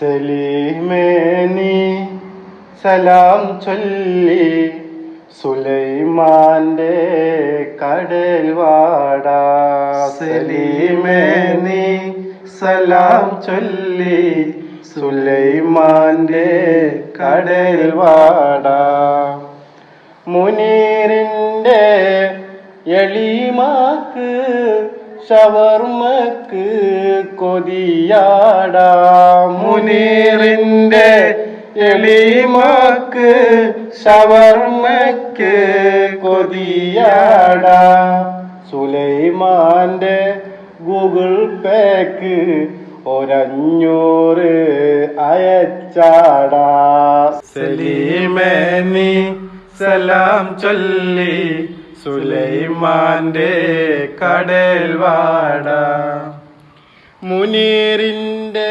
സലീമേനി സലാം ചൊല്ലി സുലൈമാന്റെ കടൽ വാടാ. സലീമേനി സലാം ചൊല്ലി സുലൈമാന്റെ കടൽ വാടാ. മുനീറിന്റെ എളിമാക്ക് ഷവർമക്ക് കൊതിയാടാ. മുനീറിന്റെ എളിമാക്ക് ശവർമ്മക്ക് കൊതിയാട. സുലൈമാന്റെ ഗൂഗിൾ പേക്ക് ഒരഞ്ഞൂറ് അയച്ചാട. സലീമേനി സലാം ചൊല്ലി സുലൈമാന്റെ കടൽ വാട. എളപ്പാക്ക്